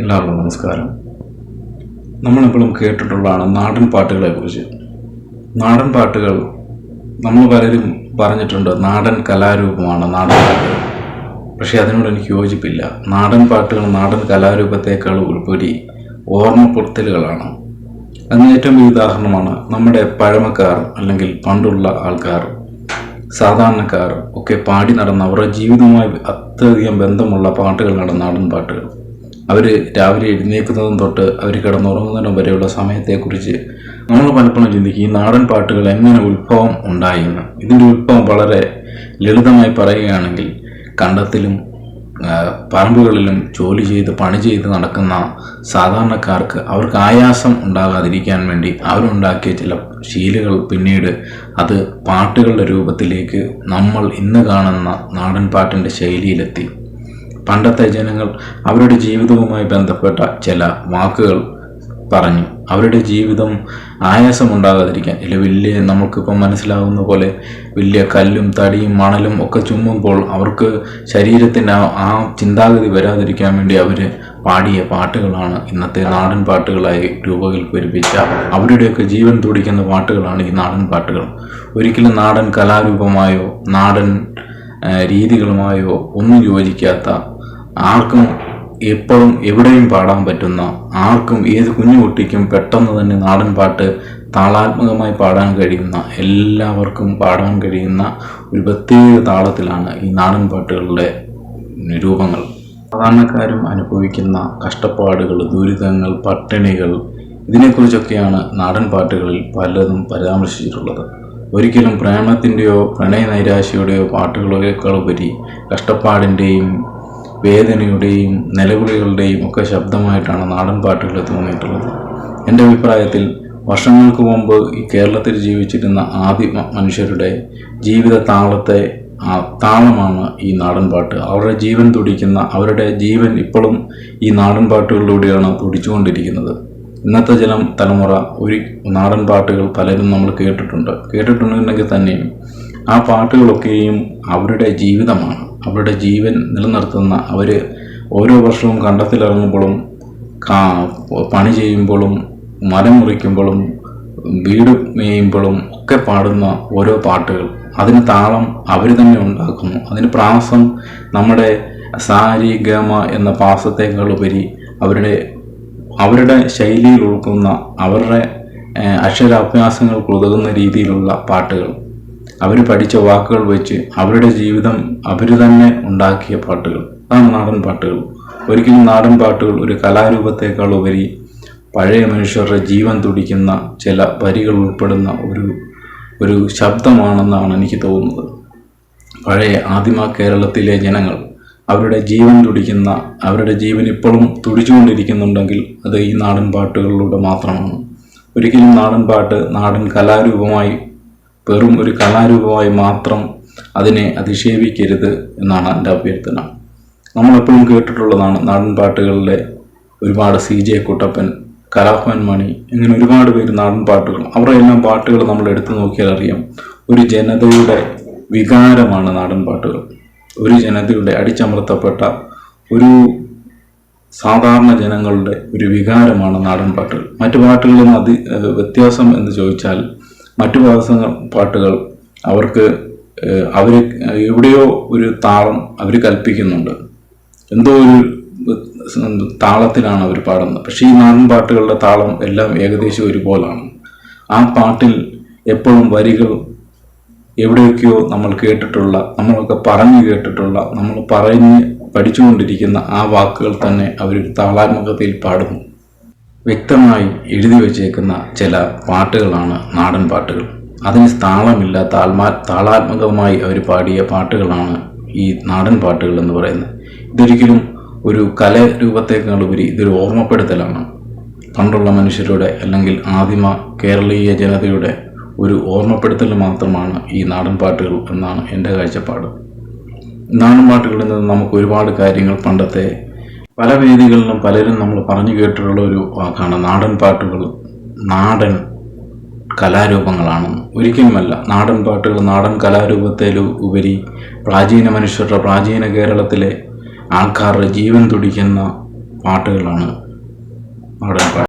എല്ലാവർക്കും നമസ്കാരം. നമ്മളെപ്പോഴും കേട്ടിട്ടുള്ളതാണ് നാടൻ പാട്ടുകളെ കുറിച്ച് നാടൻ പാട്ടുകൾ നമ്മൾ പലരും പറഞ്ഞിട്ടുണ്ട് നാടൻ കലാരൂപമാണ് നാടൻ പാട്ടുകൾ. പക്ഷേ അതിനോട് എനിക്ക് യോജിപ്പില്ല. നാടൻ പാട്ടുകൾ നാടൻ കലാരൂപത്തേക്കാൾ ഉൾപ്പെടി ഓർമ്മപ്പെടുത്തലുകളാണ്. അതിന് ഏറ്റവും വലിയ ഉദാഹരണമാണ് നമ്മുടെ പഴമക്കാർ അല്ലെങ്കിൽ പണ്ടുള്ള ആൾക്കാർ സാധാരണക്കാർ ഒക്കെ പാടി നടന്ന അവരുടെ ജീവിതവുമായി അത്യധികം ബന്ധമുള്ള പാട്ടുകളാണ് നാടൻ പാട്ടുകൾ. അവർ രാവിലെ എഴുന്നേൽക്കുന്നതും തൊട്ട് അവർ കിടന്നുറങ്ങുന്നതും വരെയുള്ള സമയത്തെക്കുറിച്ച് നമ്മൾ പലപ്പോഴും ചിന്തിക്കും ഈ നാടൻ പാട്ടുകൾ എങ്ങനെ ഉത്ഭവം ഉണ്ടായിരുന്നു ഇതിന്റെ ഉത്ഭവം വളരെ ലളിതമായി പറയുകയാണെങ്കിൽ കണ്ടത്തിലും പറമ്പുകളിലും ജോലി ചെയ്ത് പണി ചെയ്ത് നടക്കുന്ന സാധാരണക്കാർക്ക് അവർക്ക് ആയാസം ഉണ്ടാകാതിരിക്കാൻ വേണ്ടി അവരുണ്ടാക്കിയ ചില ശീലുകൾ പിന്നീട് അത് പാട്ടുകളുടെ രൂപത്തിലേക്ക് നമ്മൾ ഇന്ന് കാണുന്ന നാടൻ പാട്ടിന്റെ ശൈലിയിലെത്തി. പണ്ടത്തെ ജനങ്ങൾ അവരുടെ ജീവിതവുമായി ബന്ധപ്പെട്ട ചില വാക്കുകൾ പറഞ്ഞു. അവരുടെ ജീവിതം ആയാസമുണ്ടാകാതിരിക്കാൻ. ഇല്ല വലിയ നമുക്കിപ്പം മനസ്സിലാവുന്ന പോലെ വലിയ കല്ലും തടിയും മണലും ഒക്കെ ചുമ്മുമ്പോൾ അവർക്ക് ശരീരത്തിന് ആ- ചിന്താഗതി വരാതിരിക്കാൻ വേണ്ടി അവർ പാടിയ പാട്ടുകളാണ് ഇന്നത്തെ നാടൻ പാട്ടുകളായി രൂപകൽപ്പരിപ്പിച്ച അവരുടെയൊക്കെ ജീവൻ തുടിക്കുന്ന പാട്ടുകളാണ് ഈ നാടൻ പാട്ടുകൾ. ഒരിക്കലും നാടൻ കലാരൂപമായോ നാടൻ രീതികളുമായോ ഒന്നും യോജിക്കാത്ത ആർക്കും എപ്പോഴും എവിടെയും പാടാൻ പറ്റുന്ന ആർക്കും ഏത് കുഞ്ഞു കുട്ടിക്കും പെട്ടെന്ന് തന്നെ നാടൻ പാട്ട് താളാത്മകമായി പാടാൻ കഴിയുന്ന എല്ലാവർക്കും പാടാൻ കഴിയുന്ന ഒരു പ്രത്യേക താളത്തിലാണ് ഈ നാടൻ പാട്ടുകളുടെ രൂപങ്ങൾ. സാധാരണക്കാരും അനുഭവിക്കുന്ന കഷ്ടപ്പാടുകൾ ദുരിതങ്ങൾ പട്ടിണികൾ ഇതിനെക്കുറിച്ചൊക്കെയാണ് നാടൻ പാട്ടുകളിൽ പലതും പരാമർശിച്ചിട്ടുള്ളത്. ഒരിക്കലും പ്രേമത്തിന്റെയോ പ്രണയ നൈരാശ്യയുടെയോ പാട്ടുകളേക്കാൾ ഉപരി കഷ്ടപ്പാടിന്റെയും വേദനയുടെയും നിലവിളികളുടെയും ഒക്കെ ശബ്ദമായിട്ടാണ് നാടൻ പാട്ടുകൾ തോന്നിയിട്ടുള്ളത്. എന്റെ അഭിപ്രായത്തിൽ വർഷങ്ങൾക്ക് മുമ്പ് ഈ കേരളത്തിൽ ജീവിച്ചിരുന്ന ആദ്യ മനുഷ്യരുടെ ജീവിത താളത്തെ താളമാണ് ഈ നാടൻ പാട്ട്. അവരുടെ ജീവൻ തുടിക്കുന്ന അവരുടെ ജീവൻ ഇപ്പോഴും ഈ നാടൻ പാട്ടുകളിലൂടെയാണ് തുടിച്ചുകൊണ്ടിരിക്കുന്നത്. ഇന്നത്തെ ജനം തലമുറ ഒരു നാടൻ പാട്ടുകൾ പലരും നമ്മൾ കേട്ടിട്ടുണ്ട്. കേട്ടിട്ടുണ്ടെങ്കിൽ തന്നെയും ആ പാട്ടുകളൊക്കെയും അവരുടെ ജീവിതമാണ്. അവരുടെ ജീവൻ നിലനിർത്തുന്ന അവർ ഓരോ വർഷവും കണ്ടത്തിലിറങ്ങുമ്പോഴും കാ പണി ചെയ്യുമ്പോഴും മരം മുറിക്കുമ്പോഴും വീട് മേയുമ്പോഴും ഒക്കെ പാടുന്ന ഓരോ പാട്ടുകൾ. അതിന് താളം അവർ തന്നെ ഉണ്ടാക്കുന്നു. അതിന് പ്രാസം നമ്മുടെ സാരി ഗമ എന്ന പാസത്തേക്കാളുപരി അവരുടെ അവരുടെ ശൈലിയിൽ ഉൾക്കുന്ന അവരുടെ അക്ഷരാഭ്യാസങ്ങൾക്ക് ഉതകുന്ന രീതിയിലുള്ള പാട്ടുകൾ. അവർ പഠിച്ച വാക്കുകൾ വെച്ച് അവരുടെ ജീവിതം അവർ തന്നെ ഉണ്ടാക്കിയ പാട്ടുകൾ. അതാണ് നാടൻ പാട്ടുകൾ. ഒരിക്കലും നാടൻ പാട്ടുകൾ ഒരു കലാരൂപത്തേക്കാൾ ഉപരി പഴയ മനുഷ്യരുടെ ജീവൻ തുടിക്കുന്ന ചില വരികൾ ഉൾപ്പെടുന്ന ഒരു ഒരു ശബ്ദമാണെന്നാണ് എനിക്ക് തോന്നുന്നത്. പഴയ ആദിമ കേരളത്തിലെ ജനങ്ങൾ അവരുടെ ജീവൻ തുടിക്കുന്ന അവരുടെ ജീവൻ ഇപ്പോഴും തുടിച്ചുകൊണ്ടിരിക്കുന്നുണ്ടെങ്കിൽ അത് ഈ നാടൻ പാട്ടുകളിലൂടെ മാത്രമാണ്. ഒരിക്കലും നാടൻ പാട്ട് നാടൻ കലാരൂപമായി വെറും ഒരു കലാരൂപമായി മാത്രം അതിനെ അധിക്ഷേപിക്കരുത് എന്നാണ് എന്റെ അഭ്യർത്ഥന. നമ്മളെപ്പോഴും കേട്ടിട്ടുള്ളതാണ് നാടൻ പാട്ടുകളിലെ ഒരുപാട് സി ജെ കുട്ടപ്പൻ കലാഭവൻ മണി ഇങ്ങനെ ഒരുപാട് പേര് നാടൻ പാട്ടുകൾ അവരുടെ എല്ലാം പാട്ടുകൾ നമ്മൾ എടുത്തു നോക്കിയാൽ അറിയാം. ഒരു ജനതയുടെ വികാരമാണ് നാടൻ പാട്ടുകൾ. ഒരു ജനതയുടെ അടിച്ചമർത്തപ്പെട്ട ഒരു സാധാരണ ജനങ്ങളുടെ ഒരു വികാരമാണ് നാടൻ പാട്ടുകൾ. മറ്റു പാട്ടുകളിൽ നിന്ന് അതി വ്യത്യാസം എന്ന് ചോദിച്ചാൽ മറ്റു മതസ്ഥ പാട്ടുകൾ അവർക്ക് അവർ എവിടെയോ ഒരു താളം അവർ കൽപ്പിക്കുന്നുണ്ട്. എന്തോ ഒരു താളത്തിലാണ് അവർ പാടുന്നത്. പക്ഷേ ഈ നാടൻ പാട്ടുകളുടെ താളം എല്ലാം ഏകദേശം ഒരുപോലാണ്. ആ പാട്ടിൽ എപ്പോഴും വരികൾ എവിടെയൊക്കെയോ നമ്മൾ കേട്ടിട്ടുള്ള നമ്മളൊക്കെ പറഞ്ഞു കേട്ടിട്ടുള്ള നമ്മൾ പറഞ്ഞ് പഠിച്ചുകൊണ്ടിരിക്കുന്ന ആ വാക്കുകൾ തന്നെ അവർ താളാത്മകതയിൽ പാടുന്നു. വ്യക്തമായി എഴുതി വച്ചേക്കുന്ന ചില പാട്ടുകളാണ് നാടൻ പാട്ടുകൾ. അതിന് താളമില്ല താൽമാ താളാത്മകമായി അവർ പാടിയ പാട്ടുകളാണ് ഈ നാടൻ പാട്ടുകൾ എന്ന് പറയുന്നത്. ഇതൊരിക്കലും ഒരു കലാരൂപത്തേക്കാൾ ഉപരി ഇതൊരു ഓർമ്മപ്പെടുത്തലാണ്. പണ്ടുള്ള മനുഷ്യരുടെ അല്ലെങ്കിൽ ആദിമ കേരളീയ ജനതയുടെ ഒരു ഓർമ്മപ്പെടുത്തൽ മാത്രമാണ് ഈ നാടൻ പാട്ടുകൾ എന്നാണ് എന്റെ കാഴ്ചപ്പാട്. നാടൻ പാട്ടുകളിൽ നിന്ന് നമുക്ക് ഒരുപാട് കാര്യങ്ങൾ പണ്ടത്തെ പല വേദികളിലും പലരും നമ്മൾ പറഞ്ഞു കേട്ടിട്ടുള്ള ഒരു വാക്കാണ് നാടൻ പാട്ടുകൾ. നാടൻ കലാരൂപങ്ങളാണെന്ന് ഒരിക്കലുമല്ല നാടൻ പാട്ടുകൾ നാടൻ കലാരൂപത്തേലും ഉപരി പ്രാചീന മനുഷ്യരുടെ പ്രാചീന കേരളത്തിലെ ആൾക്കാരുടെ ജീവൻ തുടിക്കുന്ന പാട്ടുകളാണ് നാടൻ പാട്ട്